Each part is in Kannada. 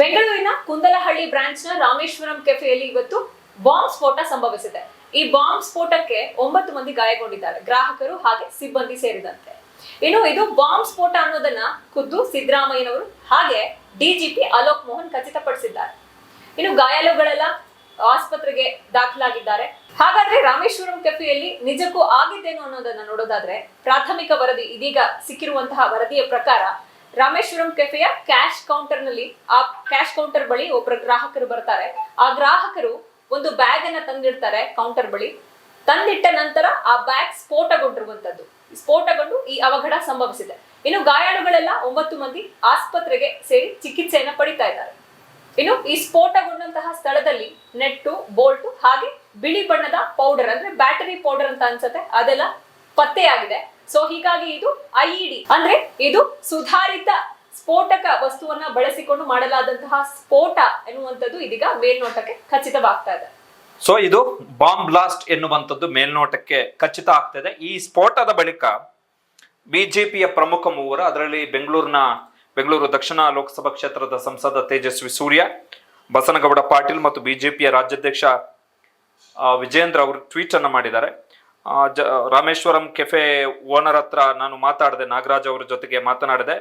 ಬೆಂಗಳೂರಿನ ಕುಂದಲಹಳ್ಳಿ ಬ್ರಾಂಚ್ನ ರಾಮೇಶ್ವರಂ ಕೆಫೆಯಲ್ಲಿ ಇವತ್ತು ಬಾಂಬ್ ಸ್ಫೋಟ ಸಂಭವಿಸಿದೆ. ಈ ಬಾಂಬ್ ಸ್ಫೋಟಕ್ಕೆ ಒಂಬತ್ತು ಮಂದಿ ಗಾಯಗೊಂಡಿದ್ದಾರೆ. ಗ್ರಾಹಕರು ಹಾಗೆ ಸಿಬ್ಬಂದಿ ಸೇರಿದಂತೆ. ಇನ್ನು ಇದು ಬಾಂಬ್ ಸ್ಫೋಟ ಅನ್ನೋದನ್ನ ಖುದ್ದು ಸಿದ್ದರಾಮಯ್ಯನವರು ಹಾಗೆ ಡಿಜಿಪಿ ಅಲೋಕ್ ಮೋಹನ್ ಖಚಿತಪಡಿಸಿದ್ದಾರೆ. ಇನ್ನು ಗಾಯಾಳುಗಳೆಲ್ಲ ಆಸ್ಪತ್ರೆಗೆ ದಾಖಲಾಗಿದ್ದಾರೆ. ಹಾಗಾದ್ರೆ ರಾಮೇಶ್ವರಂ ಕೆಫೆಯಲ್ಲಿ ನಿಜಕ್ಕೂ ಆಗಿದ್ದೇನು ಅನ್ನೋದನ್ನ ನೋಡೋದಾದ್ರೆ ಪ್ರಾಥಮಿಕ ವರದಿ ಇದೀಗ ಸಿಕ್ಕಿರುವಂತಹ ವರದಿಯ ಪ್ರಕಾರ ರಾಮೇಶ್ವರಂ ಕೆಫೆಯ ಕ್ಯಾಶ್ ಕೌಂಟರ್ನಲ್ಲಿ ಆ ಕ್ಯಾಶ್ ಕೌಂಟರ್ ಬಳಿ ಒಬ್ಬರು ಗ್ರಾಹಕರು ಬರ್ತಾರೆ. ಆ ಗ್ರಾಹಕರು ಒಂದು ಬ್ಯಾಗ್ ಅನ್ನ ತಂದಿಡ್ತಾರೆ ಕೌಂಟರ್ ಬಳಿ. ತಂದಿಟ್ಟ ನಂತರ ಆ ಬ್ಯಾಗ್ ಸ್ಫೋಟಗೊಂಡಿರುವಂತದ್ದು. ಸ್ಫೋಟಗೊಂಡು ಈ ಅವಘಡ ಸಂಭವಿಸಿದೆ. ಇನ್ನು ಗಾಯಾಳುಗಳೆಲ್ಲ ಒಂಬತ್ತು ಮಂದಿ ಆಸ್ಪತ್ರೆಗೆ ಸೇರಿ ಚಿಕಿತ್ಸೆಯನ್ನ ಪಡಿತಾ ಇದ್ದಾರೆ. ಇನ್ನು ಈ ಸ್ಫೋಟಗೊಂಡಂತಹ ಸ್ಥಳದಲ್ಲಿ ನೆಟ್ಟು, ಬೋಲ್ಟು ಹಾಗೆ ಬಿಳಿ ಬಣ್ಣದ ಪೌಡರ್ ಅಂದ್ರೆ ಬ್ಯಾಟರಿ ಪೌಡರ್ ಅಂತ ಅನ್ಸುತ್ತೆ. ಅದೆಲ್ಲ ಪತ್ತೆಯಾಗಿದೆ. ಸೊ ಹೀಗಾಗಿ ಇದು ಐಇಡಿ ಅಂದ್ರೆ ಇದು ಸುಧಾರಿತ ಸ್ಫೋಟಕ ವಸ್ತುವನ್ನ ಬಳಸಿಕೊಂಡು ಮಾಡಲಾದಂತಹ ಸ್ಫೋಟ ಎನ್ನುವಂಥದ್ದು ಇದೀಗ ಮೇಲ್ನೋಟಕ್ಕೆ ಖಚಿತವಾಗ್ತಾ ಇದೆ. ಸೊ ಇದು ಬಾಂಬ್ ಬ್ಲಾಸ್ಟ್ ಎನ್ನುವಂಥದ್ದು ಮೇಲ್ನೋಟಕ್ಕೆ ಖಚಿತ ಆಗ್ತದೆ ಈ ಸ್ಫೋಟದ ಬಳಿಕ ಬಿಜೆಪಿಯ ಪ್ರಮುಖ ಮೂವರು, ಅದರಲ್ಲಿ ಬೆಂಗಳೂರಿನ, ಬೆಂಗಳೂರು ದಕ್ಷಿಣ ಲೋಕಸಭಾ ಕ್ಷೇತ್ರದ ಸಂಸದ ತೇಜಸ್ವಿ ಸೂರ್ಯ, ಬಸನಗೌಡ ಪಾಟೀಲ್ ಮತ್ತು ಬಿಜೆಪಿಯ ರಾಜ್ಯಾಧ್ಯಕ್ಷ ವಿಜೇಂದ್ರ ಅವರು ಟ್ವೀಟ್ ಅನ್ನು ಮಾಡಿದ್ದಾರೆ. ಜ, ರಾಮೇಶ್ವರಂ ಕೆಫೆ ಓನರ್ ಹತ್ರ ನಾನು ಮಾತಾಡಿದೆ, ನಾಗರಾಜ್ ಅವರ ಜೊತೆಗೆ ಮಾತನಾಡಿದೆ.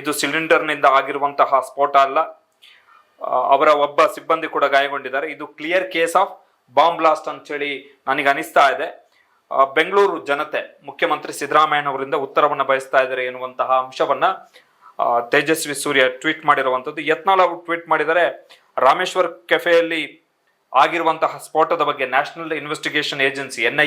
ಇದು ಸಿಲಿಂಡರ್ನಿಂದ ಆಗಿರುವಂತಹ ಸ್ಫೋಟ ಅಲ್ಲ. ಅವರ ಒಬ್ಬ ಸಿಬ್ಬಂದಿ ಕೂಡ ಗಾಯಗೊಂಡಿದ್ದಾರೆ. ಇದು clear case of bomb blast ಅಂತೇಳಿ ನನಗೆ ಅನಿಸ್ತಾ ಇದೆ. ಬೆಂಗಳೂರು ಜನತೆ, ಮುಖ್ಯಮಂತ್ರಿ ಸಿದ್ದರಾಮಯ್ಯನವರಿಂದ ಉತ್ತರವನ್ನು ಬಯಸ್ತಾ ಇದ್ದಾರೆ ಎನ್ನುವಂತಹ ಅಂಶವನ್ನ ತೇಜಸ್ವಿ ಸೂರ್ಯ ಟ್ವೀಟ್ ಮಾಡಿರುವಂಥದ್ದು. ಯತ್ನಾಳ್ ಅವರು ಟ್ವೀಟ್ ಮಾಡಿದರೆ ರಾಮೇಶ್ವರ್ ಕೆಫೆಯಲ್ಲಿ ಆಗಿರುವಂತಹ ಸ್ಫೋಟದ ಬಗ್ಗೆ ನ್ಯಾಷನಲ್ ಇನ್ವೆಸ್ಟಿಗೇಷನ್ ಏಜೆನ್ಸಿ ಎನ್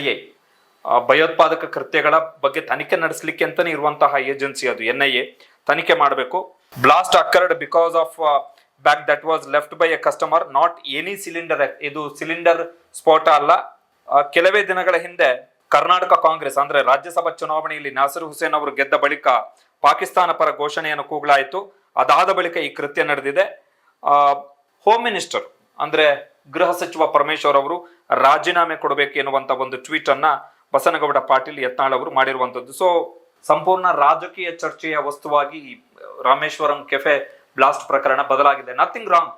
ಭಯೋತ್ಪಾದಕ ಕೃತ್ಯಗಳ ಬಗ್ಗೆ ತನಿಖೆ ನಡೆಸಲಿಕ್ಕೆ ಅಂತಾನೆ ಇರುವಂತಹ ಏಜೆನ್ಸಿ ಅದು ಎನ್ ಐ ಎ ತನಿಖೆ ಮಾಡಬೇಕು. Blast occurred because of bag that was left by a customer not any cylinder ಇದು ಸಿಲಿಂಡರ್ ಸ್ಫೋಟ ಅಲ್ಲ. ಕೆಲವೇ ದಿನಗಳ ಹಿಂದೆ ಕರ್ನಾಟಕ ಕಾಂಗ್ರೆಸ್, ಅಂದ್ರೆ ರಾಜ್ಯಸಭಾ ಚುನಾವಣೆಯಲ್ಲಿ ನಾಸರ್ ಹುಸೇನ್ ಅವರು ಗೆದ್ದ ಬಳಿಕ ಪಾಕಿಸ್ತಾನ ಪರ ಘೋಷಣೆಯನ್ನು ಕೂಗಲಾಯಿತು. ಅದಾದ ಬಳಿಕ ಈ ಕೃತ್ಯ ನಡೆದಿದೆ. ಹೋಮ್ ಮಿನಿಸ್ಟರ್ ಅಂದ್ರೆ ಗೃಹ ಸಚಿವ ಪರಮೇಶ್ವರ್ ಅವರು ರಾಜೀನಾಮೆ ಕೊಡಬೇಕು ಎನ್ನುವಂತ ಒಂದು ಟ್ವೀಟ್ ಅನ್ನ ಬಸನಗೌಡ ಪಾಟೀಲ್ ಯತ್ನಾಳ್ ಅವರು ಮಾಡಿರುವಂಥದ್ದು. ಸೊ ಸಂಪೂರ್ಣ ರಾಜಕೀಯ ಚರ್ಚೆಯ ವಸ್ತುವಾಗಿ ರಾಮೇಶ್ವರಂ ಕೆಫೆ ಬ್ಲಾಸ್ಟ್ ಪ್ರಕರಣ ಬದಲಾಗಿದೆ. ನಥಿಂಗ್ ರಾಂಗ್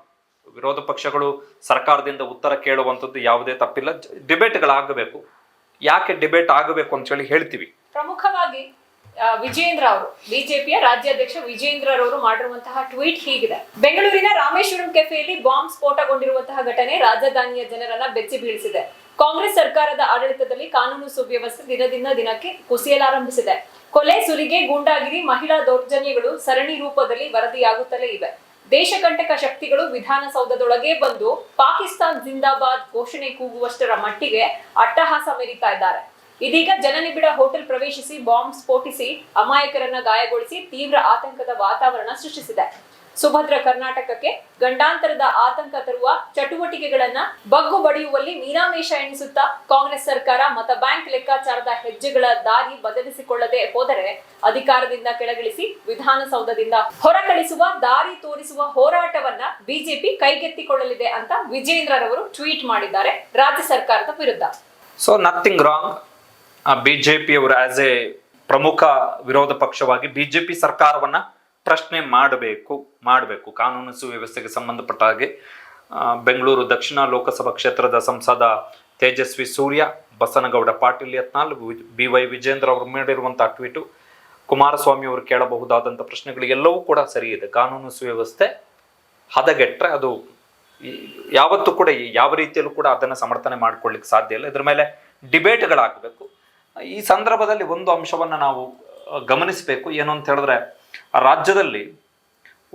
ವಿರೋಧ ಪಕ್ಷಗಳು ಸರ್ಕಾರದಿಂದ ಉತ್ತರ ಕೇಳುವಂಥದ್ದು ಯಾವುದೇ ತಪ್ಪಿಲ್ಲ. ಡಿಬೇಟ್ಗಳಾಗಬೇಕು. ಯಾಕೆ ಡಿಬೇಟ್ ಆಗಬೇಕು ಅಂತ ಹೇಳಿ ಹೇಳ್ತೀವಿ. ಪ್ರಮುಖವಾಗಿ ವಿಜೇಂದ್ರ ಅವರು, ಬಿಜೆಪಿಯ ರಾಜ್ಯಾಧ್ಯಕ್ಷ ವಿಜೇಂದ್ರ ಅವರು ಮಾಡಿರುವಂತಹ ಟ್ವೀಟ್ ಹೀಗಿದೆ. ಬೆಂಗಳೂರಿನ ರಾಮೇಶ್ವರಂ ಕೆಫೆಯಲ್ಲಿ ಬಾಂಬ್ ಸ್ಫೋಟಗೊಂಡಿರುವಂತಹ ಘಟನೆ ರಾಜಧಾನಿಯ ಜನರನ್ನ ಬೆಚ್ಚಿ ಬೀಳಿಸಿದೆ. ಕಾಂಗ್ರೆಸ್ ಸರ್ಕಾರದ ಆಡಳಿತದಲ್ಲಿ ಕಾನೂನು ಸುವ್ಯವಸ್ಥೆ ದಿನದಿಂದ ದಿನಕ್ಕೆ ಕುಸಿಯಲಾರಂಭಿಸಿದೆ ಕೊಲೆ, ಸುಲಿಗೆ, ಗೂಂಡಾಗಿರಿ, ಮಹಿಳಾ ದೌರ್ಜನ್ಯಗಳು ಸರಣಿ ರೂಪದಲ್ಲಿ ವರದಿಯಾಗುತ್ತಲೇ ಇವೆ. ದೇಶಕಂಟಕ ಶಕ್ತಿಗಳು ವಿಧಾನಸೌಧದೊಳಗೆ ಬಂದು ಪಾಕಿಸ್ತಾನ್ ಜಿಂದಾಬಾದ್ ಘೋಷಣೆ ಕೂಗುವಷ್ಟರ ಮಟ್ಟಿಗೆ ಅಟ್ಟಹಾಸ ಮೆರೀತಾ ಇದ್ದಾರೆ. ಇದೀಗ ಜನನಿಬಿಡ ಹೋಟೆಲ್ ಪ್ರವೇಶಿಸಿ ಬಾಂಬ್ ಸ್ಫೋಟಿಸಿ ಅಮಾಯಕರನ್ನ ಗಾಯಗೊಳಿಸಿ ತೀವ್ರ ಆತಂಕದ ವಾತಾವರಣ ಸೃಷ್ಟಿಸಿದೆ. ಸುಭದ್ರ ಕರ್ನಾಟಕಕ್ಕೆ ಗಂಡಾಂತರದ ಆತಂಕ ತರುವ ಚಟುವಟಿಕೆಗಳನ್ನ ಬಗ್ಗು ಬಡಿಯುವಲ್ಲಿ ಮೀನಾಮೇಷ ಎಣಿಸುತ್ತಾ ಕಾಂಗ್ರೆಸ್ ಸರ್ಕಾರ ಮತ ಬ್ಯಾಂಕ್ ಲೆಕ್ಕಾಚಾರದ ಹೆಜ್ಜೆಗಳ ದಾರಿ ಬದಲಿಸಿಕೊಳ್ಳದೆ ಹೋದರೆ ಅಧಿಕಾರದಿಂದ ಕೆಳಗಿಳಿಸಿ ವಿಧಾನಸೌಧದಿಂದ ಹೊರಕಳಿಸುವ, ದಾರಿ ತೋರಿಸುವ ಹೋರಾಟವನ್ನ ಬಿಜೆಪಿ ಕೈಗೆತ್ತಿಕೊಳ್ಳಲಿದೆ ಅಂತ ವಿಜೇಂದ್ರರವರು ಟ್ವೀಟ್ ಮಾಡಿದ್ದಾರೆ ರಾಜ್ಯ ಸರ್ಕಾರದ ವಿರುದ್ಧ. ಸೊ ನಥಿಂಗ್ ರಾಂಗ್ ಬಿಜೆಪಿ ಅವರು ಆಸ್ ಎ ಪ್ರಮುಖ ವಿರೋಧ ಪಕ್ಷವಾಗಿ ಬಿಜೆಪಿ ಸರ್ಕಾರವನ್ನ ಪ್ರಶ್ನೆ ಮಾಡಬೇಕು ಮಾಡಬೇಕು. ಕಾನೂನು ಸುವ್ಯವಸ್ಥೆಗೆ ಸಂಬಂಧಪಟ್ಟ ಹಾಗೆ ಬೆಂಗಳೂರು ದಕ್ಷಿಣ ಲೋಕಸಭಾ ಕ್ಷೇತ್ರದ ಸಂಸದ ತೇಜಸ್ವಿ ಸೂರ್ಯ, ಬಸನಗೌಡ ಪಾಟೀಲ್ ಯತ್ನಾಳ್, ಬಿ ವೈ ವಿಜೇಂದ್ರ ಅವರು ಮಾಡಿರುವಂತಹ ಟ್ವೀಟು, ಕುಮಾರಸ್ವಾಮಿ ಅವರು ಕೇಳಬಹುದಾದಂಥ ಪ್ರಶ್ನೆಗಳು ಎಲ್ಲವೂ ಕೂಡ ಸರಿ ಇದೆ. ಕಾನೂನು ಸುವ್ಯವಸ್ಥೆ ಹದಗೆಟ್ರೆ ಅದು ಯಾವತ್ತೂ ಕೂಡ ಯಾವ ರೀತಿಯಲ್ಲೂ ಕೂಡ ಅದನ್ನು ಸಮರ್ಥನೆ ಮಾಡ್ಕೊಳ್ಳಿಕ್ಕೆ ಸಾಧ್ಯ ಇಲ್ಲ. ಇದ್ರ ಮೇಲೆ ಡಿಬೇಟ್ಗಳಾಗಬೇಕು. ಈ ಸಂದರ್ಭದಲ್ಲಿ ಒಂದು ಅಂಶವನ್ನು ನಾವು ಗಮನಿಸಬೇಕು. ಏನು ಅಂತ ಹೇಳಿದ್ರೆ ಆ ರಾಜ್ಯದಲ್ಲಿ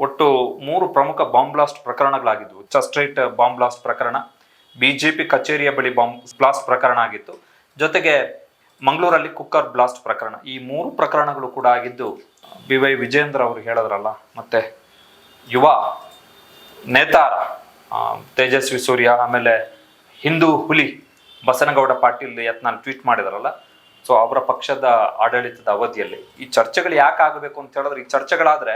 ಒಟ್ಟು ಮೂರು ಪ್ರಮುಖ ಬಾಂಬ್ ಬ್ಲಾಸ್ಟ್ ಪ್ರಕರಣಗಳಾಗಿದ್ವು. ಚಸ್ಟ್ರೈಟ್ ಬಾಂಬ್ ಬ್ಲಾಸ್ಟ್ ಪ್ರಕರಣ ಬಿಜೆಪಿ ಕಚೇರಿಯ ಬಳಿ ಬಾಂಬ್ ಬ್ಲಾಸ್ಟ್ ಪ್ರಕರಣ ಆಗಿತ್ತು. ಜೊತೆಗೆ ಮಂಗಳೂರಲ್ಲಿ ಕುಕ್ಕರ್ ಬ್ಲಾಸ್ಟ್ ಪ್ರಕರಣ, ಈ ಮೂರು ಪ್ರಕರಣಗಳು ಕೂಡ ಆಗಿದ್ದು, ಬಿ ವೈ ವಿಜೇಂದ್ರ ಅವರು ಹೇಳಿದ್ರಲ್ಲ, ಮತ್ತೆ ಯುವ ನೇತಾರ ತೇಜಸ್ವಿ ಸೂರ್ಯ, ಆಮೇಲೆ ಹಿಂದೂ ಹುಲಿ ಬಸನಗೌಡ ಪಾಟೀಲ್ ಯತ್ನ ಟ್ವೀಟ್ ಮಾಡಿದಾರಲ್ಲ ಸೊ ಅವರ ಪಕ್ಷದ ಆಡಳಿತದ ಅವಧಿಯಲ್ಲಿ ಈ ಚರ್ಚೆಗಳು ಯಾಕೆ ಆಗಬೇಕು ಅಂತ ಹೇಳಿದ್ರೆ, ಈ ಚರ್ಚೆಗಳಾದ್ರೆ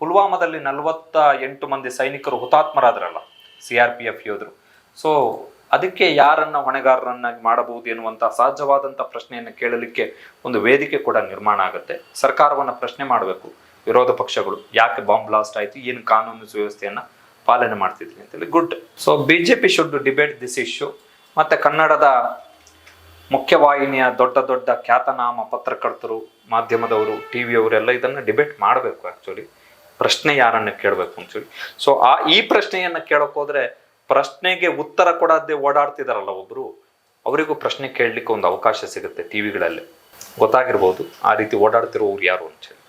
ಪುಲ್ವಾಮಾದಲ್ಲಿ ನಲವತ್ತ ಎಂಟು ಮಂದಿ ಸೈನಿಕರು ಹುತಾತ್ಮರಾದ್ರಲ್ಲ ಸಿ ಆರ್ ಪಿ ಎಫ್ ಯೋಧರು. ಸೊ ಅದಕ್ಕೆ ಯಾರನ್ನ ಹೊಣೆಗಾರರನ್ನಾಗಿ ಮಾಡಬಹುದು ಎನ್ನುವಂಥ ಸಹಜವಾದಂಥ ಪ್ರಶ್ನೆಯನ್ನು ಕೇಳಲಿಕ್ಕೆ ಒಂದು ವೇದಿಕೆ ಕೂಡ ನಿರ್ಮಾಣ ಆಗುತ್ತೆ. ಸರ್ಕಾರವನ್ನ ಪ್ರಶ್ನೆ ಮಾಡಬೇಕು, ವಿರೋಧ ಪಕ್ಷಗಳು ಯಾಕೆ ಬಾಂಬ್ ಬ್ಲಾಸ್ಟ್ ಆಯ್ತು, ಏನು ಕಾನೂನು ಸುವ್ಯವಸ್ಥೆಯನ್ನ ಪಾಲನೆ ಮಾಡ್ತಿದ್ವಿ ಅಂತೇಳಿ good so B J P should debate this issue ಮತ್ತು ಕನ್ನಡದ ಮುಖ್ಯವಾಹಿನಿಯ ದೊಡ್ಡ ದೊಡ್ಡ ಖ್ಯಾತನಾಮ ಪತ್ರಕರ್ತರು, ಮಾಧ್ಯಮದವರು ಟಿ ವಿಯವರೆಲ್ಲ ಇದನ್ನು ಡಿಬೇಟ್ ಮಾಡಬೇಕು ಆ್ಯಕ್ಚುಲಿ ಪ್ರಶ್ನೆ ಯಾರನ್ನು ಕೇಳಬೇಕು ಅಂತೇಳಿ ಸೊ ಆ ಈ ಪ್ರಶ್ನೆಯನ್ನು ಕೇಳೋಕ್ಕೋದ್ರೆ ಪ್ರಶ್ನೆಗೆ ಉತ್ತರ ಕೊಡದೆ ಓಡಾಡ್ತಿದಾರಲ್ಲ ಒಬ್ಬರು ಅವರಿಗೂ ಪ್ರಶ್ನೆ ಕೇಳಲಿಕ್ಕೆ ಒಂದು ಅವಕಾಶ ಸಿಗುತ್ತೆ ಟಿ ವಿಗಳಲ್ಲಿ ಗೊತ್ತಾಗಿರ್ಬೋದು ಆ ರೀತಿ ಓಡಾಡ್ತಿರೋರು ಯಾರು ಅಂತೇಳಿ